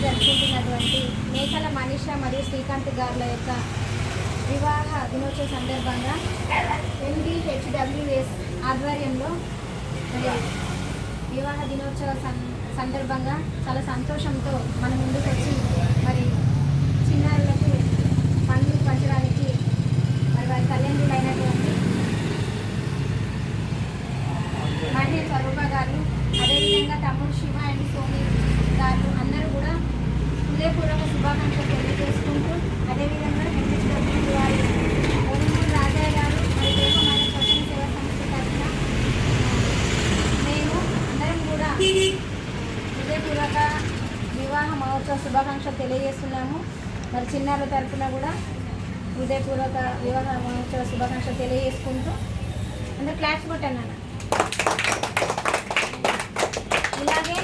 జరుపుకుంటున్నటువంటి మేకల మనీష మరియు శ్రీకాంత్ గారుల యొక్క వివాహ దినోత్సవ సందర్భంగా ఎండిహెచ్డబ్ల్యూఎస్ ఆధ్వర్యంలో మరి వివాహ దినోత్సవ సందర్భంగా చాలా సంతోషంతో మన ముందుకు వచ్చి మరి చిన్నారులకు పండ్లు పంచడానికి మరి వారి తల్లిదండ్రులైనటువంటి మహిళ స్వరూప గారు అదేవిధంగా తమ్ముడు శివ అండ్ సోని గారు అందరూ కూడా హృదయపూర్వక శుభాకాంక్షలు తెలియజేసుకుంటూ అదేవిధంగా ఎంహెచ్డబ్ల్యూ వారి ఓనమూరు రాజయ్య గారు మరి దేవమాన స్వచ్ఛంద సేవా సంస్థ తరఫున మేము అందరం కూడా హృదయపూర్వక వివాహ మహోత్సవ శుభాకాంక్షలు తెలియజేస్తున్నాము. మరి చిన్నారుల తరఫున కూడా హృదయపూర్వక వివాహ మహోత్సవ శుభాకాంక్షలు తెలియజేసుకుంటూ అందరు క్లాప్స్ కొట్టాను ఇలాగే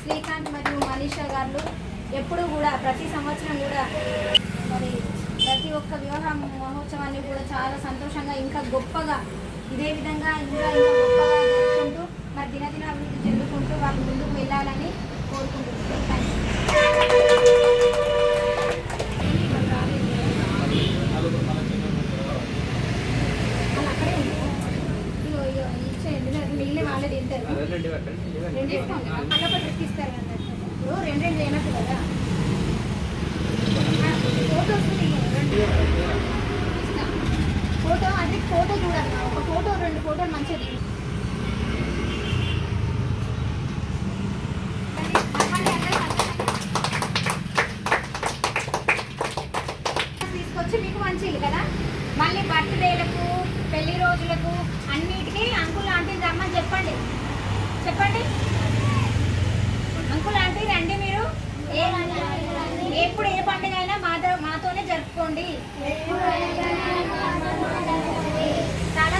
శ్రీకాంత్ మరియు మనీషా గారు ఎప్పుడూ కూడా ప్రతి సంవత్సరం కూడా మరి ప్రతి ఒక్క వివాహ మహోత్సవాన్ని కూడా చాలా సంతోషంగా ఇంకా గొప్పగా ఇదే విధంగా ఇంకా ఇంకా గొప్పగా రెండు తీసుకోండి మళ్ళీ ఒకటి ఇస్తారు ఇప్పుడు రెండు రెండు కదా ఫోటోస్ ఫోటో అంటే ఫోటో చూడాలి ఒక ఫోటో రెండు ఫోటోలు మంచిగా తీసుకొచ్చి మీకు మంచిది కదా? మళ్ళీ బర్త్డేలకు పండుగ అయినా మాతో మాతోనే జరుపుకోండి. చాలా